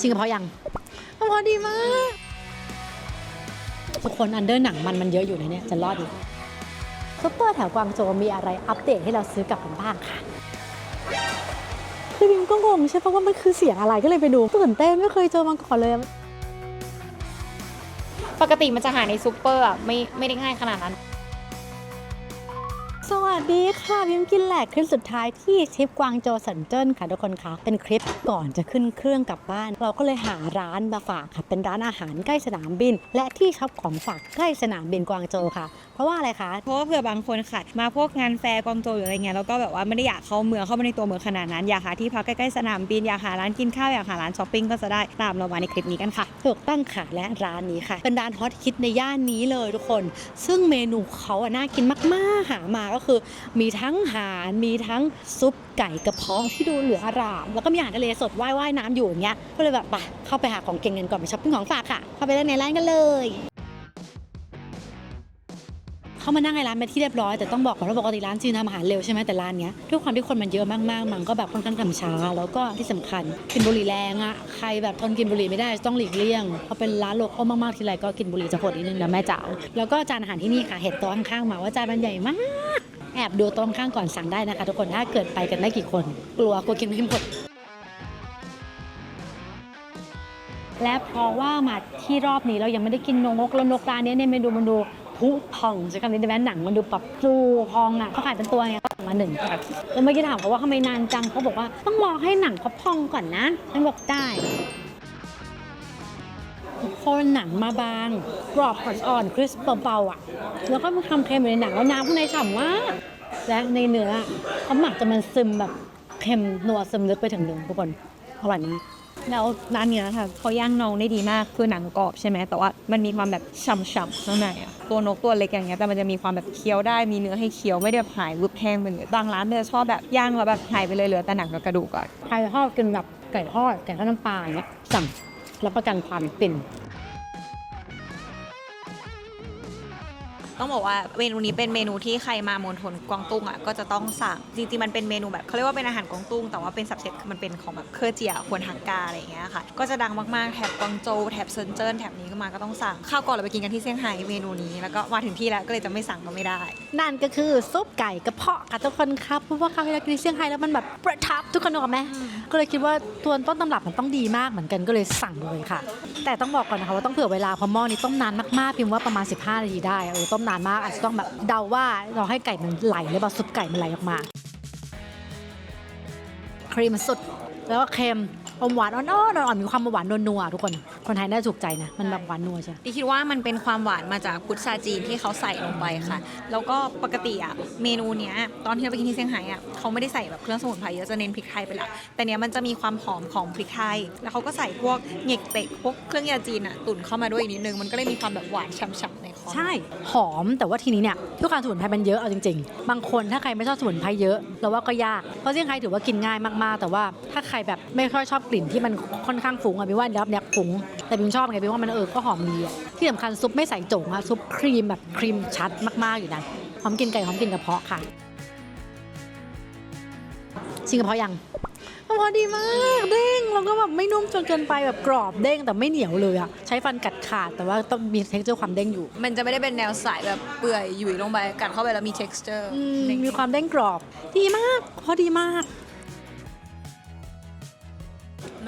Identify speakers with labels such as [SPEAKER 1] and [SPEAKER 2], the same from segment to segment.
[SPEAKER 1] ชิงกระเพาะยังกระเพาะดีมาก ทุกคนอันเดอร์หนังมันมันเยอะอยู่นะเนี่ยจะรอดดีซุปเปอร์แถวกวางโจวมีอะไรอัปเดตให้เราซื้อกลับกันบ้างค่ะคือบิมก็งงใช่ปะว่ามันคือเสียงอะไรก็เลยไปดูตื่นเต้นไม่เคยเจอมาก่อนเลย
[SPEAKER 2] ปกติมันจะหาในซูเปอร์อะไม่ไม่ได้ง่ายขนาดนั้น
[SPEAKER 1] ส วัสดีค่ะพิมกินแหลกคลิปสุดท้ายที่ทริปกวางโจสันเจิ้นค่ะทุกคนคะเป็นคลิปก่อนจะขึ้นเครื่องกลับบ้าน เราก็เลยหาร้านมาฝากค่ะเป็นร้านอาหารใกล้สนามบิน และที่ช็อปของฝากใกล้สนามบินกวางโจค่ะ เพราะว่าอะไรคะ
[SPEAKER 3] เพราะว่าเผื่อบางคนค่ะ มาพวกงานแฟร์กวางโจหรืออะไรเงี้ยแล้วก็แบบว่าไม่ได้อยากเข้าเมืองเข้ามาในตัวเมืองขนาดนั้นอยากหาที่พักใกล้ๆสนามบินอยากหาร้านกินข้าวอยากหาร้านช้อปปิ้งก็จะได้ตามเรามาในคลิปนี้กันค่ะ
[SPEAKER 1] ถูกต้องค่ะและร้านนี้ค่ะ เป็นร้านฮอตฮิตในย่านนี้เลยทุกคน ซึ่งเมนูเขาอะน่ากินมากๆหามาก็คือ มีทั้งหารมีทั้งซุปไก่กระเพาะที่ดูเหลืออร่ามแล้วก็มีอาหารทะเลสดว่ายว่ายน้ำอยู่อย่างเงี้ยก็เลยแบบไปเข้าไปหาของเก่งกันก่อนไปช้อปปิ้งของฝากค่ะเข้าไปด้านในร้านกันเลย เข้ามานั่งในร้านเป็นที่เรียบร้อยแต่ต้องบอกก่อนว่าปกติร้านจีนทำอาหารเร็วใช่ไหมแต่ร้านเนี้ยด้วยความที่คนมันเยอะมากๆมันก็แบบค่อนข้างทำช้าแล้วก็ที่สำคัญกินบุหรี่แรงอะใครแบบทนกินบุหรี่ไม่ได้ต้องหลีกเลี่ยงเพราะเป็นร้านโลคอลมากๆทีไรก็กินบุหรี่จะหดนิดนึงนะแม่จ๋าแล้วก็จานอาหารที่นี่ค่ะเห็นโต๊ะข้างๆมาว่าจานมันใหญ่มากแอบดูโต๊ะข้างก่อนสั่งได้นะคะทุกคนถ้าเกิดไปกันได้กี่คน กลัวกลัวกินไม่หมดและเพราะว่ามาที่รอบนี้เรายังไม่ได้กินนกแล้วนกร้านเนี้ยเนี่ยเมนูมันดู พุพองใช้คำนี้ได้ไหมหนังมันดูแบบฟูพองอะเขาขายเป็นตัวไงก็มาหนึ่งแบบแล้วเมื่อกี้ถามเขาว่าทำไมนานจังเขาบอกว่าต้องรอให้หนังเขาพองก่อนนะฉันบอกได้คนหนังมาบางกรอบอ่อนๆคริสป์เบาๆอะ แล้วก็มีความเค็มอยู่ในหนังแล้วน้ำข้างในฉ่ำมากและในเนื้อเขาหมักจนมันซึมแบบเค็มนัวซึมลึกไปถึงเนื้อทุกคนอร่อยมาก
[SPEAKER 3] แล้วร้านเนี้ยค่ะเขาย่างน้องได้ดีมากคือหนังกรอบใช่ไหมแต่ว่ามันมีความแบบฉ่ำๆข้างในอะตัวนกตัวเล็กอย่างเงี้ยแต่มันจะมีความแบบเคี้ยวได้มีเนื้อให้เคี้ยวไม่ได้แบบหายวึบแห้งไปเลยบางร้านเนี่ยจะชอบแบบย่างแล้วแบบหายไปเลยเหลือแต่หนังกับกระดูกก่อน
[SPEAKER 1] ใครชอบกินแบบไก่ทอดไก่ทอดน้ำปลาเนี้ยสั่งรับประกันความเป็น
[SPEAKER 3] ต้องบอกว่าเมนูนี้เป็นเมนูที่ใครมามณฑลกวางตุ้งอะก็จะต้องสั่งจริงๆมันเป็นเมนูแบบเขาเรียกว่าเป็นอาหารกวางตุ้งแต่ว่าเป็นสับเซตมันเป็นของแบบเคอร์เจียควนฮังกาอะไรอย่างเงี้ยค่ะก็จะดังมากๆแถบกวางโจวแถบเซินเจิ้นแถบนี้ก็มาก็ต้องสั่งข้าวก่อนเราไปกินกันที่เซี่ยงไฮ้เมนูนี้แล้วก็มาถึงที่แล้วก็เลยจะไม่สั่งก็ไม่ได้
[SPEAKER 1] นั่นก็คือซุปไก่กระเพาะค่ะทุกคนครับเพราะว่าคราวที่เรากินที่เซี่ยงไฮ้แล้วมันแบบประทับทุกคนนึกออกไหมก็เลยคิดว่าตัวต้นตำรับมันต้องดีมากเหมือนกันก็เลยสั่งเลยค่ะ แต่ต้องบอกก่อนนะคะว่าต้องเผื่อเวลาเพราะหม้อนี้ต้มนานมากๆพิมพ์ว่าประมาณ 15 นาทีได้เออต้มนานมากอาจจะต้องแบบเดาว่าเราให้ไก่มันไหลหรือเปล่าซุปไก่มันไหลออกมาครีมสุดแล้วก็เค็ม อมหวานอ่อนๆอ่อนๆมีความหวานนัวๆทุกคน คนไทยน่าจะถูกใจนะ มันแบบหวานนัวใช่
[SPEAKER 3] ดิคิดว่ามันเป็นความหวานมาจากพุทราจีนที่เขาใส่ลงไปค่ะ แล้วก็ปกติอะเมนูเนี้ยตอนที่เราไปกินที่เซี่ยงไฮ้อะเขาไม่ได้ใส่แบบเครื่องสมุนไพรเยอะจะเน้นพริกไทยเป็นหลักแต่เนี้ยมันจะมีความหอมของพริกไทย แล้วเขาก็ใส่พวกเหง็กเต็กพวกเครื่องยาจีนอะตุ๋นเข้ามาด้วยอีกนิดนึงมันก็เลยมีความแบบหวานฉ่ำๆใน
[SPEAKER 1] ใช่หอมแต่ว่าทีนี้เนี่ยทุกการสมุนไพรมันเยอะเอาจริง ๆ บางคนถ้าใครไม่ชอบสมุนไพรเยอะเราว่าก็ยากเพราะเซี่ยงไฮ้ถือว่ากินง่ายมากๆ แต่ว่าถ้าใครแบบไม่ค่อยชอบกลิ่นที่มันค่อนข้างฟุ้งอะบิวว่ารับเนี้ยฟุ้งแต่บิวชอบไงบิวว่ามันเออก็หอมดีอะที่สำคัญซุปไม่ใส่จงอะซุปครีมแบบครีมชัดมากๆอยู่นะหอมกินไก่หอมกินกระเพาะค่ะชิงกระเพาะยัง พาะดีมากเด้งแล้วก็แบบไม่นุ่มจนเกินไปแบบกรอบเด้งแต่ไม่เหนียวเลยอะใช้ฟันกัดขาดแต่ว่าต้องมีเท็กเจอร์ความเด้งอยู่
[SPEAKER 3] มันจะไม่ได้เป็นแนวสายแบบเปื่อยหยุ่ยลงไปกัดเข้าไปแล้วมี texture
[SPEAKER 1] อืมมีความเด้งกรอบ ดีมากเพราะดีมาก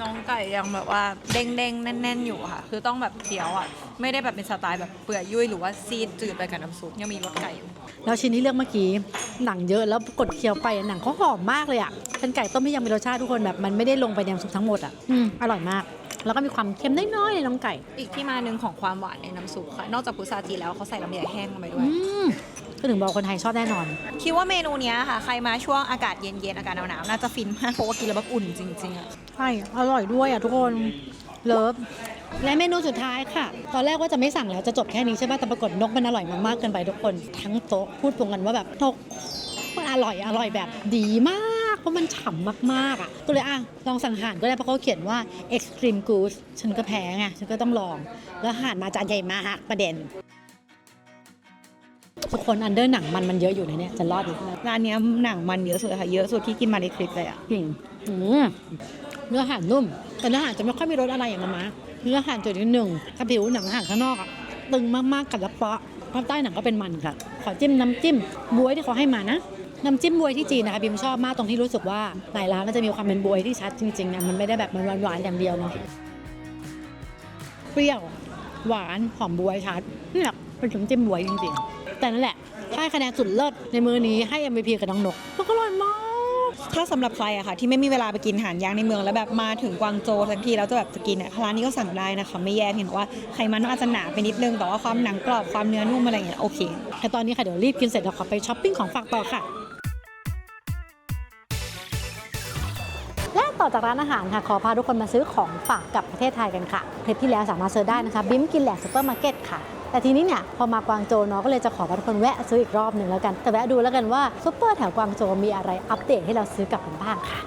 [SPEAKER 3] น้องไก่ยังแบบว่าเด้งเด้งๆแน่น ๆ อยู่ค่ะ คือต้องแบบเคี้ยวอะ ไม่ได้แบบเป็นสไตล์แบบเปื่อยยุ่ยหรือว่าซีดจืดไปกับน้ำซุปยังมีรสไก่อยู่
[SPEAKER 1] แล้วชิ้นที่เลือกเมื่อกี้หนังเยอะแล้วกดเคี้ยวไปหนังเขาหอมมากเลยอะเป็นไก่ต้มที่ยังมีรสชาติทุกคนแบบมันไม่ได้ลงไปในน้ำซุปทั้งหมดอะอืมอร่อยมาก แล้วก็มีความเค็มน้อยๆในน้องไก่
[SPEAKER 3] อีกที่มาหนึ่งของความหวานในน้ำซุปค่ะ นอกจากพุทราจีนแล้วเขาใส่ลำไยแห้งลงไปด้วย
[SPEAKER 1] อืม ก็ถึงบอกคนไทยชอบแน่นอน
[SPEAKER 3] คิดว่าเมนูเนี้ยค่ะ ใครมาช่วงอากาศเย็นๆอากาศหนาวๆน่าจะฟินมากเพราะว่ากินแล้วแบบอุ่นจริงๆอะ
[SPEAKER 1] ใช่อร่อยด้วยอะทุกคนเลิฟและเมนูสุดท้ายค่ะ ตอนแรกว่าจะไม่สั่งแล้วจะจบแค่นี้ใช่ป่ะแต่ปรากฏนกมันอร่อยมากๆเกินไปทุกคน ทั้งโต๊ะพูดตรงกันว่าแบบนกมันอร่อยอร่อยแบบดีมากเพราะมันฉ่ำมากๆอะก็เลยอะลองสั่งห่านก็ได้เพราะเขาเขียนว่า extreme goose ฉันก็แพ้ไงฉันก็ต้องลอง แล้วห่านมาจานใหญ่มากประเด็น ทุกคนอันเดอร์หนังมันมันเยอะอยู่นะเนี่ยจะรอดไหม
[SPEAKER 3] ร้านเนี้ยหนังมันเยอะสุดค่ะ เยอะสุดที่กินมาในคลิปเลยอะ
[SPEAKER 1] จริงอืมเนื้ออาหารนุ่ม แต่เนื้ออาหารจะไม่ค่อยมีรสอะไรอย่างมะเนื้ออาหารจุดที่หนึ่งกับผิวหนังอาหารข้างนอกอะตึงมากๆกับละเปาะภาคใต้หนังก็เป็นมันค่ะ ขอจิ้มน้ำจิ้มบวยที่เขาให้มานะน้ำจิ้มบวยที่จีนนะคะบิมชอบมากตรงที่รู้สึกว่าหลายร้านมันจะมีความเป็นบวยที่ชัดจริงๆนะมันไม่ได้แบบมันหวานๆอย่างเดียวเนาะเปรี้ยวหวานหอมบวยชัดนี่แหละเป็นน้ำจิ้มบวยจริงๆ แต่นั่นแหละให้คะแนนสุดเลิศในมือนี้ให้ MVP กับน้องนกมันก็อร่อยมาก
[SPEAKER 3] ถ้าสำหรับใครอะค่ะ ที่ไม่มีเวลาไปกินอาหารย่างในเมืองแล้วแบบมาถึงกวางโจวทั้งทีแล้วจะแบบจะกินอะร้านนี้ก็สั่งได้นะคะ ไม่แย่เห็นว่าไขมันอาจจะหนาไปนิดนึงแต่ว่าความหนังกรอบความเนื้อนุ่มอะไรอย่างเงี้ยโอเค
[SPEAKER 1] แต่ตอนนี้ค่ะเดี๋ยวรีบกินเสร็จแล้วขอไปช้อปปิ้งของฝากต่อค่ะและต่อจากร้านอาหารค่ะขอพาทุกคนมาซื้อของฝากกับประเทศไทยกันค่ะคลิปที่แล้วสามารถซื้อได้นะคะ บิมกินแหลกซูเปอร์มาร์เก็ตค่ะ แต่ทีนี้เนี่ยพอมากวางโจวเนาะก็เลยจะขอพาทุกคนแวะซื้ออีกรอบหนึ่งแล้วกันแต่แวะดูแล้วกันว่าซูเปอร์แถวกวางโจวมีอะไรอัปเดตให้เราซื้อกลับกันบ้างค่ะ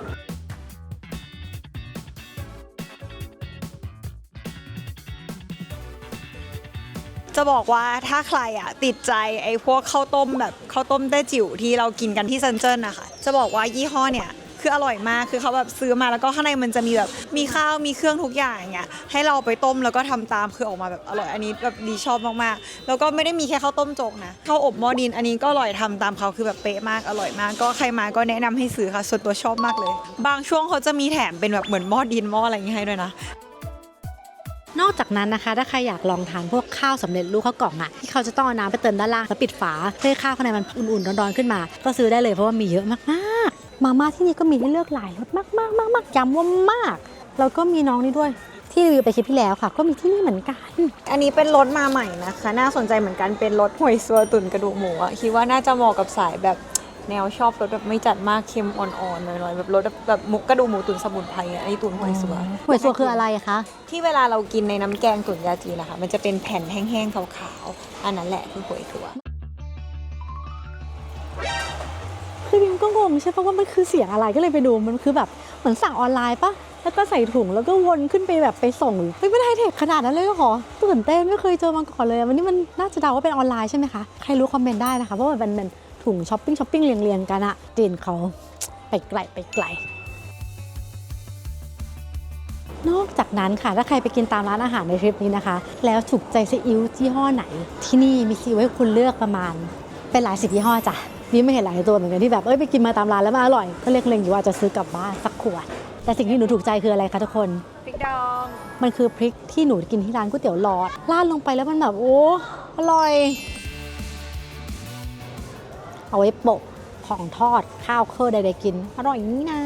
[SPEAKER 3] จะบอกว่าถ้าใครอะติดใจไอ้พวกข้าวต้มแบบข้าวต้มแต้จิ๋วที่เรากินกันที่เซนเจิ้นนะคะจะบอกว่ายี่ห้อเนี่ย คืออร่อยมากคือเขาแบบซื้อมาแล้วก็ข้างในมันจะมีแบบมีข้าวมีเครื่องทุกอย่างอย่างเงี้ยให้เราไปต้มแล้วก็ทำตามคือออกมาแบบอร่อยอันนี้แบบดีชอบมากๆ แล้วก็ไม่ได้มีแค่ข้าวต้มโจกนะข้าวอบหม้อดินอันนี้ก็อร่อยทำตามเขาคือแบบเป๊ะมากอร่อยมาก ก็ใครมาก็แนะนำให้ซื้อค่ะส่วนตัวชอบมากเลย บางช่วงเขาจะมีแถมเป็นแบบเหมือนหม้อดินหม้ออะไรอย่างเงี้ยให้ด้วยนะ
[SPEAKER 1] นอกจากนั้นนะคะ ถ้าใครอยากลองทานพวกข้าวสำเร็จรูปข้าวกล่องอะที่เขาจะต้องเอาน้ำไปเติมด้านล่างแล้วปิดฝาเพื่อให้ข้าวข้างในมันอุ่นๆร้อนๆขึ้นมา ก็ซื้อได้เลยเพราะว่ามีเยอะมากๆ มาม่าที่นี่ก็มีให้เลือกหลายรสมากๆมากๆย้ำว่ามาก แล้วก็มีน้องนี่ด้วย ที่รีวิวไปคลิปที่แล้วค่ะ ก็มีที่นี่เหมือนกัน
[SPEAKER 3] อันนี้เป็นรสมาใหม่นะคะ น่าสนใจเหมือนกันเป็นรสหวยซัวตุ๋นกระดูกหมูอะคิดว่าน่าจะเหมาะกับสายแบบแนวชอบรสแบบไม่จัดมากเค็มอ่อนๆหน่อยๆแบบรสแบบแบบหมุกกระดูกหมูตุ๋นสมุนไพรอะอันนี้ตุ๋นหวยซัว
[SPEAKER 1] หวยซัวคืออะไรคะ
[SPEAKER 3] ที่เวลาเรากินในน้ำแกงตุ๋นยาจีนนะคะ มันจะเป็นแผ่นแห้งๆขาวๆอันนั้นแหละคือหวยซัว
[SPEAKER 1] คือบิมก็งงใช่ปะว่ามันคือเสียงอะไรก็เลยไปดูมันคือแบบเหมือนสั่งออนไลน์ปะแล้วก็ใส่ถุงแล้วก็วนขึ้นไปแบบไปส่งเฮ้ยมันไฮเทคขนาดนั้นเลยเหรอตื่นเต้นไม่เคยเจอมาก่อนเลยวันนี้มันน่าจะเดาว่าเป็นออนไลน์ใช่ไหมคะใครรู้คอมเมนต์ได้นะคะเพราะว่ามันเป็นถุงช้อปปิ้งช้อปปิ้งเรียงๆกันอะจีนเขาไปไกลไปไกลนอกจากนั้นค่ะ ถ้าใครไปกินตามร้านอาหารในทริปนี้นะคะ แล้วถูกใจซีอิ๊วยี่ห้อไหน ที่นี่มีซีอิ๊วให้คุณเลือกประมาณ เป็นหลายสิบยี่ห้อจ้ะ นี่ไม่เห็นหลายตัวเหมือนกันที่แบบเอ้ยไปกินมาตามร้านแล้วมันอร่อยก็เล็งๆอยู่ว่าจะซื้อกลับบ้านสักขวด แต่สิ่งที่หนูถูกใจคืออะไรคะทุกคน
[SPEAKER 3] พริกดอง
[SPEAKER 1] มันคือพริกที่หนูกินที่ร้านก๋วยเตี๋ยวหลอดราดลงไปแล้วมันแบบโอ้อร่อย เอาไว้โปะของทอดข้าวเคอร์ใดๆกิน อร่อยอย่างนี้นะ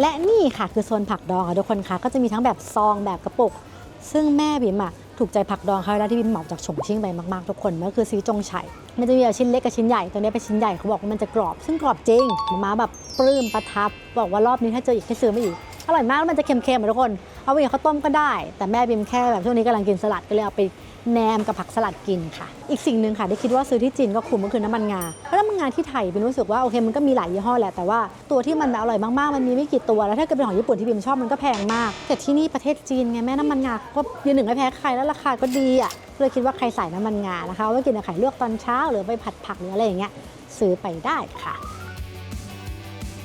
[SPEAKER 1] และนี่ค่ะคือโซนผักดองค่ะทุกคนคะก็จะมีทั้งแบบซองแบบกระปุก ซึ่งแม่บิมอะ ถูกใจผักดองเขาแล้วที่บิมเหมาจากฉงชิ่งไปมากๆทุกคนก็คือซีจงไฉมันจะมีชิ้นเล็กกับชิ้นใหญ่ตัวนี้เป็นชิ้นใหญ่เขาบอกว่ามันจะกรอบ ซึ่งกรอบจริงมาแบบปลื้มประทับ บอกว่ารอบนี้ถ้าเจออีกให้ซื้อมาอีกอร่อยมากแล้วมันจะเค็มๆอะทุกคนเอาไปกินข้าวต้มก็ได้ แต่แม่บิมแค่แบบช่วงนี้กำลังกินสลัดก็เลยเอาไป แนมกับผักสลัดกินค่ะ อีกสิ่งหนึ่งค่ะที่คิดว่าซื้อที่จีนก็คุ้มก็คือน้ำมันงาเพราะน้ำมันงาที่ไทยบิมรู้สึกว่าโอเคมันก็มีหลายยี่ห้อแหละแต่ว่าตัวที่มันอร่อยมากๆมันมีไม่กี่ตัวแล้วถ้าเกิดเป็นของญี่ปุ่นที่บิมชอบมันก็แพงมาก แต่ที่นี่ประเทศจีนไงแม่น้ำมันงาก็ยืนหนึ่งไม่แพ้ใครแล้วราคาก็ดีอะเลยคิดว่าใครใส่น้ำมันงานะคะเอาไว้กินกับไข่ลวกตอนเช้าหรือไปผัดผักหรืออะไรอย่างเงี้ยซื้อไปได้ค่ะ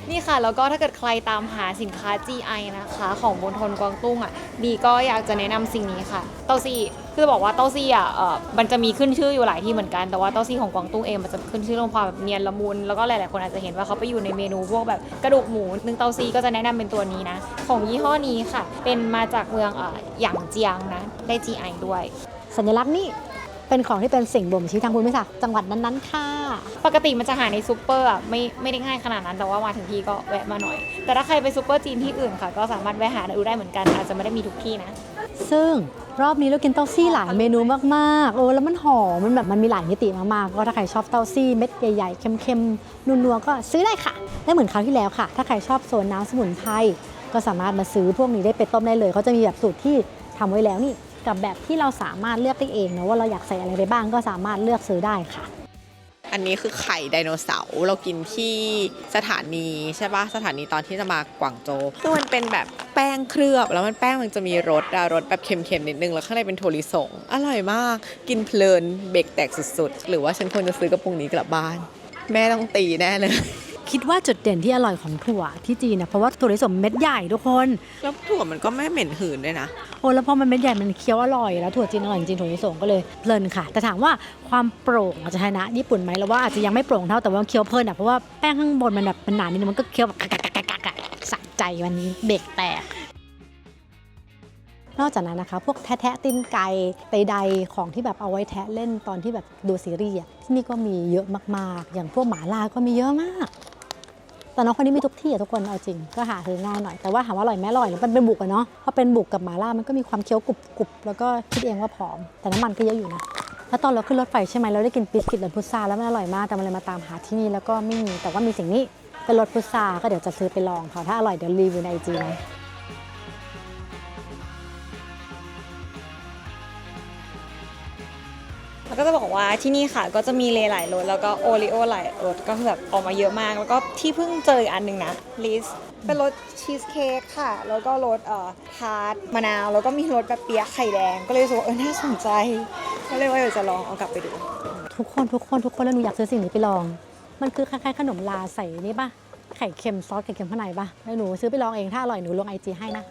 [SPEAKER 2] นี่ค่ะ แล้วก็ถ้าเกิดใครตามหาสินค้า GI นะคะ ของบนทนกวางตุ้งอะดีก็อยากจะแนะนำสิ่งนี้ค่ะ เต้าซี่คือจะบอกว่าเต้าซี่อะเออมันจะมีขึ้นชื่ออยู่หลายที่เหมือนกันแต่ว่าเต้าซี่ของกวางตุ้งเองมันจะขึ้นชื่อเรื่องความแบบเนียนละมุนแล้วก็หลายๆคนอาจจะเห็นว่าเขาไปอยู่ในเมนูพวกแบบกระดูกหมูนึ่งเต้าซี่ก็จะแนะนำเป็นตัวนี้นะของยี่ห้อนี้ค่ะ เป็นมาจากเมืองอ่อหยางเจียงนะได้ GI ด้วย
[SPEAKER 1] สัญลักษณ์นี่ เป็นของที่เป็นสิ่งบ่งชี้ทางภูมิศาสตร์จังหวัดนั้นๆค่ะ
[SPEAKER 2] ปกติมันจะหาในซูเปอร์อะไม่ไม่ได้ง่ายขนาดนั้น แต่ว่ามาถึงที่ก็แวะมาหน่อย แต่ถ้าใครไปซูเปอร์จีนที่อื่นค่ะ ก็สามารถแวะหาดูได้เหมือนกัน อาจจะไม่ได้มีทุกที่นะ
[SPEAKER 1] ซึ่งรอบนี้เรากินเต้าซี่หลายเมนูมากๆโอ้แล้วมันหอมมันแบบมันมีหลายมิติมากๆก็ถ้าใครชอบเต้าซี่เม็ดใหญ่ๆเค็มๆนัวๆก็ซื้อได้ค่ะ และเหมือนคราวที่แล้วค่ะ ถ้าใครชอบโซนน้ำสมุนไพรก็สามารถมาซื้อพวกนี้ได้ไปต้มได้เลยเขาจะมีแบบสูตรที่ทำไว้แล้วนี่ กับแบบที่เราสามารถเลือกได้เองนะว่าเราอยากใส่อะไรไปบ้างก็สามารถเลือกซื้อได้ค่ะ
[SPEAKER 4] อันนี้คือไข่ไดโนเสาร์เรากินที่สถานีใช่ปะสถานีตอนที่จะมากวางโจวคือมันเป็นแบบแป้งเคลือบ แล้วมันแป้งมันจะมีรสอะรสแบบเค็มๆนิดนึงแล้วข้างในเป็นถั่วลิสงอร่อยมาก กินเพลินเบรกแตกสุดๆ หรือว่าฉันควรจะซื้อกระปุกนี้กลับบ้าน
[SPEAKER 5] แม่ต้องตีแน่เลย
[SPEAKER 1] คิดว่าจุดเด่นที่อร่อยของถั่วที่จีนนะเพราะว่าถั่วลิสงเม็ดใหญ่ทุกคน
[SPEAKER 5] แล้วถั่วมันก็ไม่เหม็นหืนด้วยนะ
[SPEAKER 1] โอ้แล้วพอมันเม็ดใหญ่มันเคี้ยวอร่อยแล้วถั่วจีนอร่อยจริงๆถั่วลิสงก็เลยเพลินค่ะ แต่ถามว่าความโปร่งอาจจะชนะญี่ปุ่นไหมเราว่าอาจจะยังไม่โปร่งเท่าแต่ว่าเคี้ยวเพลินอะเพราะว่าแป้งข้างบนมันแบบมันหนานิดนึงมันก็เคี้ยวแบบกักกักกักกักกักสะใจวันนี้เบรกแตกนอกจากนั้นนะคะพวกแทะๆตีนไก่ใดๆของที่แบบเอาไว้แทะเล่นตอนที่แบบดูซีรีส์อะที่นี่ก็มีเยอะมากๆ อย่างพวกหมาล่าก็มีเยอะมาก แต่น้องคนนี้มีทุกที่อะทุกคนเอาจริง ก็หาซื้อง่ายหน่อย แต่ว่าถามว่าอร่อยไหมอร่อยแล้วมันเป็นบุกอะเนาะพอเป็นบุกกับหมาล่ามันก็มีความเคี้ยวกรุบๆแล้วก็คิดเองว่าผอม แต่น้ำมันก็เยอะอยู่นะแล้วตอนเราขึ้นรถไฟใช่ไหมเราได้กินบิสกิตและพุทราแล้วมันอร่อยมากแต่มันเลยมาตามหาที่นี่แล้วก็ไม่มีแต่ว่ามีสิ่งนี้เป็นรสพุทราก็เดี๋ยวจะซื้อไปลองค่ะถ้าอร่อยเดี๋ยวรีวิวในไอจีนะ
[SPEAKER 3] ก็จะบอกว่าที่นี่ค่ะก็จะมีเลหลายรสแล้วก็โอริโอหลายรสก็คือแบบออกมาเยอะมาก แล้วก็ที่เพิ่งเจออีกอันหนึ่งนะลิสเป็นรสชีสเค้กค่ะ แล้วก็รสเอ่อทาร์ตมะนาว แล้วก็มีรสแบบเปียะไข่แดง ก็เลยรู้สึกว่าเออน่าสนใจ ก็เลยว่าเดี๋ยวจะลองเอากลับไปดู
[SPEAKER 1] ทุกคนทุกคนทุกคนแล้วหนูอยากซื้อสิ่งนี้ไปลอง มันคือคล้ายๆขนมลาใส่นี่ป่ะไข่เค็มซอสไข่เค็มข้างในป่ะแล้วหนูซื้อไปลองเองถ้าอร่อยหนูลงไอจีให้นะ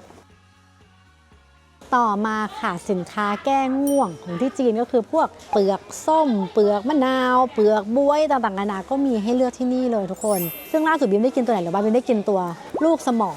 [SPEAKER 1] ต่อมาค่ะสินค้าแก้ง่วงของที่จีนก็คือพวกเปลือกส้ม เปลือกมะนาว เปลือกบวยต่างๆนานาก็มีให้เลือกที่นี่เลยทุกคน ซึ่งล่าสุดบิมได้กินตัวไหนหรือว่าบิมได้กินตัวลูกสมอ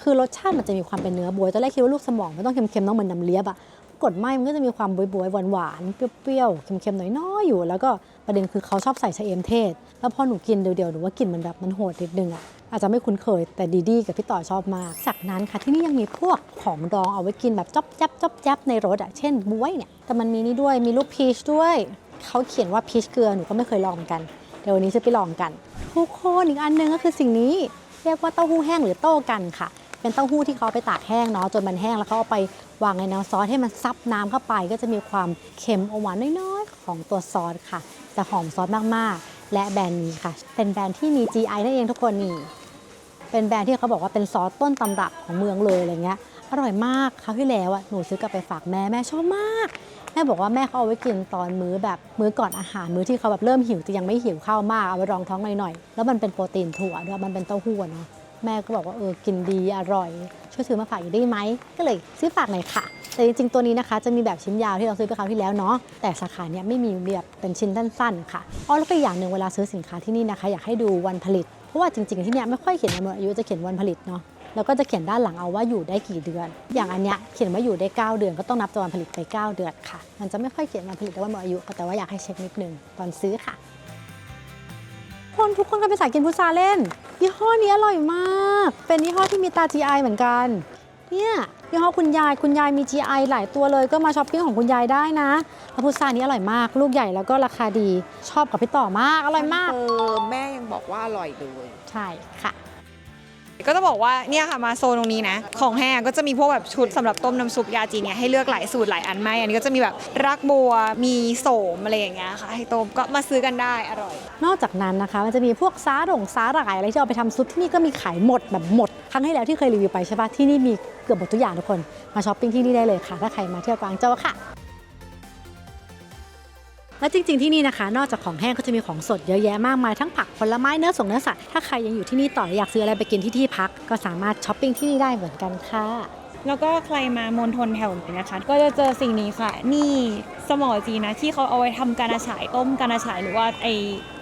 [SPEAKER 1] คือรสชาติมันจะมีความเป็นเนื้อบวยตอนแรกคิดว่าลูกสมองไมันต้องเค็มๆต้องเหมือนน้ำเลียบอะกดไหมมันก็จะมีความบวยๆหวานๆเปรี้ยวๆเค็มๆน้อยๆอยู่ แล้วก็ประเด็นคือเขาชอบใส่ชะเอมเทศ แล้วพอหนูกินเดียวๆหนูว่ากลิ่นมันแบบมันโหดนิดนึงอะ อาจจะไม่คุ้นเคยแต่ดีดีกับพี่ต่อชอบมาก จากนั้นค่ะที่นี่ยังมีพวกของดองเอาไว้กินแบบจ๊อบจับจ๊อบจับในรถอะเช่นบวยเนี่ยแต่มันมีนี่ด้วยมีลูกพีชด้วยเขาเขียนว่าพีชเกลือหนูก็ไม่เคยลองเหมือนกันเดี๋ยววันนี้จะไปลองกันทุกคนอีกอันหนึงก็คือสิ่งนี้เรียกว่าเต้าหู้แห้งหรือโต้กันค่ะ เป็นเต้าหู้ที่เขาไปตากแห้งเนาะจนมันแห้งแล้วเขาเอาไปวางในน้ำซอสให้มันซับน้ำเข้าไป ก็จะมีความเค็มอมหวานน้อยๆ ของตัวซอสค่ะแต่หอมซอสมากๆ และแบรนด์นี้ค่ะ เป็นแบรนด์ที่มี GI นั่นเองทุกคนนี่ เป็นแบรนด์ที่เขาบอกว่าเป็นซอสต้นตำรับของเมืองเลยอะไรเงี้ย อร่อยมากคราวที่แล้วอะหนูซื้อกลับไปฝากแม่แม่ชอบมาก แม่บอกว่าแม่เขาเอาไว้กินตอนมื้อแบบมื้อก่อนอาหารมื้อที่เขาแบบเริ่มหิวแต่ยังไม่หิวข้าวมากเอาไว้รองท้องหน่อยๆแล้วมันเป็นโปรตีนถั่วด้วยมันเป็นเต้าหู้เนาะแม่ก็บอกว่าเออกินดีอร่อย ช่วยซื้อมาฝากอยู่ได้ไหมก็เลยซื้อฝากหน่อยค่ะ แต่จริงๆตัวนี้นะคะ จะมีแบบชิ้นยาวที่เราซื้อไปคราวที่แล้วเนาะแต่สาขาเนี้ยไม่มีแบบเป็นชิ้นสั้นๆค่ะอ๋อแล้วก็อย่างหนึ่งเวลาซื้อสินค้าที่นี่นะคะ อยากให้ดูวันผลิต ราะว่าจริงๆที่เนี่ยไม่ค่อยเขียนวันหมดอายุจะเขียนวันผลิตเนาะแล้วก็จะเขียนด้านหลังเอาว่าอยู่ได้กี่เดือน อย่างอันเนี้ยเขียนว่าอยู่ได้ 9 เดือน ก็ต้องนับจากวันผลิตไป 9 เดือนค่ะ มันจะไม่ค่อยเขียนวันผลิตและวันหมดอายุแต่ว่าอยากให้เช็คนิดนึงตอนซื้อค่ะ คนทุกคนก็ไปสายกินพุทราเล่นยี่ห้อนี้อร่อยมาก เป็นยี่ห้อที่มีตา GI เหมือนกัน เนี่ย ยี่ห้อคุณยายคุณยายมี GI หลายตัวเลยก็มาช้อปปิ้งของคุณยายได้นะแล้วพุทรานี้อร่อยมาก ลูกใหญ่แล้วก็ราคาดีชอบกับพี่ต่อมากอร่อยมาก
[SPEAKER 5] เออแม่ยังบอกว่าอร่อยเลย
[SPEAKER 1] ใช่ค่ะ
[SPEAKER 3] ก็จะบอกว่าเนี่ยค่ะมาโซนตรงนี้นะ ของแห้งก็จะมีพวกแบบชุดสำหรับต้มน้ำซุปยาจีนเนี่ยให้เลือกหลายสูตรหลายอันมากอันนี้ก็จะมีแบบรักบัวมีโสมอะไรอย่างเงี้ยค่ะให้ต้มก็มาซื้อกันได้อร่อย
[SPEAKER 1] นอกจากนั้นนะคะ มันจะมีพวกซาหลงซาหร่ายอะไรที่เอาไปทำซุปที่นี่ก็มีขายหมดแบบหมดครั้งที่แล้วที่เคยรีวิวไปใช่ปะที่นี่มีเกือบหมดทุกอย่างทุกคนมาช้อปปิ้งที่นี่ได้เลยค่ะถ้าใครมาเที่ยวกวางโจวค่ะ และจริงๆที่นี่นะคะ นอกจากของแห้งก็จะมีของสดเยอะแยะมากมายทั้งผักผลไม้เนื้อส่งเนื้อสัตว์ถ้าใครยังอยู่ที่นี่ต่ออยากซื้ออะไรไปกินที่ที่พัก ก็สามารถช้อปปิ้งที่นี่ได้เหมือนกันค่ะ
[SPEAKER 3] แล้วก็ใครมามณฑลแถวนี้นะคะ ก็จะเจอสิ่งนี้ค่ะ นี่สมอจีนะ ที่เขาเอาไว้ทำกานาฉายต้มกานาฉายหรือว่าไอ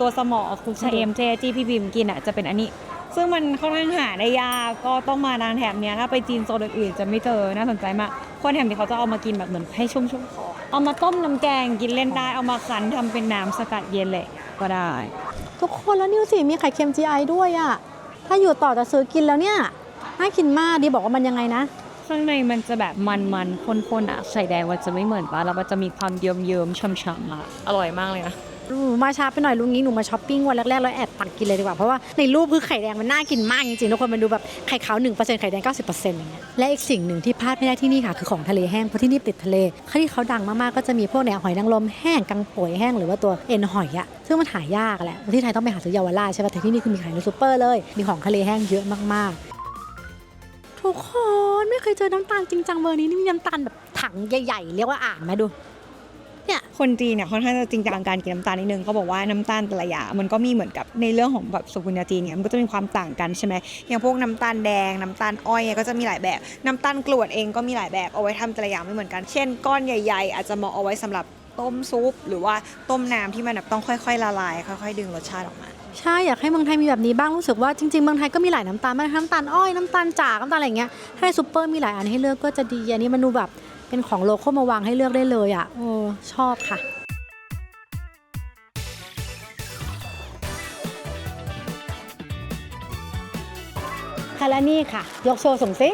[SPEAKER 3] ตัวสมอคุกชะเอมเจที่พี่บิมกินอะจะเป็นอันนี้ ซึ่งมันค่อนข้างหาได้ยากก็ต้องมานางแถบเนี้ยถ้าไปจีนโซนอื่นๆจะไม่เจอน่าสนใจมากคนแถบนี้เขาจะเอามากินแบบเหมือนให้ชุ่มๆคอ เอามาต้มน้ำแกงกินเล่นได้ เอามาคั้นทำเป็นน้ำสกัดเย็นเลยก็ได้
[SPEAKER 1] ทุกคนแล้วนิวสิมีไข่เค็ม GI ด้วยอะ่ะ ถ้าอยู่ต่อจะซื้อกินแล้วเนี่ยน่ากินมากดีบอกว่ามันยังไงนะ
[SPEAKER 3] ข้างในมันจะแบบมันๆข้นๆอะไข่แดงมันจะไม่เหมือนปะแล้วมันจะมีความเยิ้มๆช่ำๆอะอร่อยมากเลยนะ
[SPEAKER 1] หนู มาช้าไปหน่อยลุงนี้หนูมาช้อปปิ้งวันแรกๆแล้วแอบตักกินเลยดีกว่าเพราะว่าในรูปคือไข่แดงมันน่ากินมากจริงๆทุกคนมันดูแบบไข่ขาว1%ไข่แดง 90%อย่างเงี้ยและอีกสิ่งหนึ่งที่พลาดไม่ได้ที่นี่ค่ะคือของทะเลแห้งเพราะที่นี่ติดทะเลที่เขาดังมากๆก็จะมีพวกแนวหอยนางรมแห้งกังป่วยแห้งหรือว่าตัวเอ็นหอยอะซึ่งมันหายากแหละที่ไทยต้องไปหาซื้อเยาวราชใช่ป่ะแต่ที่นี่คือมีขายในซูเปอร์เลยมีของทะเลแห้งเยอะมากๆทุกคนไม่เคยเจอน้ำตาลจริงจังเบอร์นี้นี่มีน้ำตาลแบบถังใหญ่ๆเรียกว่าอ่างไหมดู เนี่ย
[SPEAKER 3] คนจีนเนี่ยค่อนข้างจะจริงจังการกินน้ำตาลนิดนึงเขาบอกว่าน้ำตาลแต่ละอย่างมันก็มีเหมือนกับในเรื่องของแบบสุกุลยาจีนเนี่ยมันก็จะมีความต่างกันใช่ไหมอย่างพวกน้ำตาลแดงน้ำตาลอ้อยเนี่ยก็จะมีหลายแบบน้ำตาลกรวดเองก็มีหลายแบบเอาไว้ทำแต่ละอย่างไม่เหมือนกัน เช่น ก้อนใหญ่ๆ อาจจะเหมาะเอาไว้สำหรับต้มซุป หรือว่าต้มน้ำที่มันแบบต้องค่อยๆละลายค่อยๆดึงรสชาติออกมา
[SPEAKER 1] ใช่ อยากให้เมืองไทยมีแบบนี้บ้างรู้สึกว่าจริงๆเมืองไทยก็มีหลายน้ำตาลมากน้ำตาลอ้อยน้ำตาลจากน้ำตาลอะไรอย่างเงี้ยถ้าในซูเปอร์มีหลายอันให้เลือกก็จะดีอันนี้มันดูแบบ เป็นของโลคอลมาวางให้เลือกได้เลยอะโอ้ชอบค่ะค่ะและนี่ค่ะ ยกโชว์ส่งซิ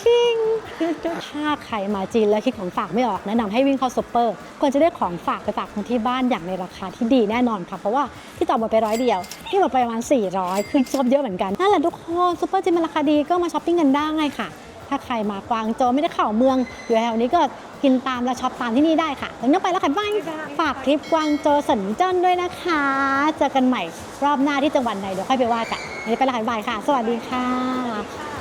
[SPEAKER 1] ชิงถ้าใครมาจีนแล้วคิดของฝากไม่ออก แนะนำให้วิ่งเข้าซุปเปอร์ควรจะได้ของฝากไปฝากคนที่บ้านอย่างในราคาที่ดีแน่นอนค่ะ เพราะว่าที่ต่อหมดไปร้อยเดียวที่หมดไปประมาณ400 คือซบเยอะเหมือนกันนั่นแหละทุกคนซุปเปอร์จีนมันราคาดีก็มาช้อปปิ้งกันได้ค่ะ ถ้าใครมากวางโจวไม่ได้เข้าเมืองอยู่แถวนี้ก็กินตามและช็อปตามที่นี่ได้ค่ะวันนี้ไปแล้วค่ะบายฝากคลิปกวางโจวสันเจิ้นด้วยนะคะ เจอกันใหม่รอบหน้าที่จังหวัดไหนเดี๋ยวค่อยไปว่ากันวันนี้ไปแล้วค่ะบายค่ะ สวัสดีค่ะ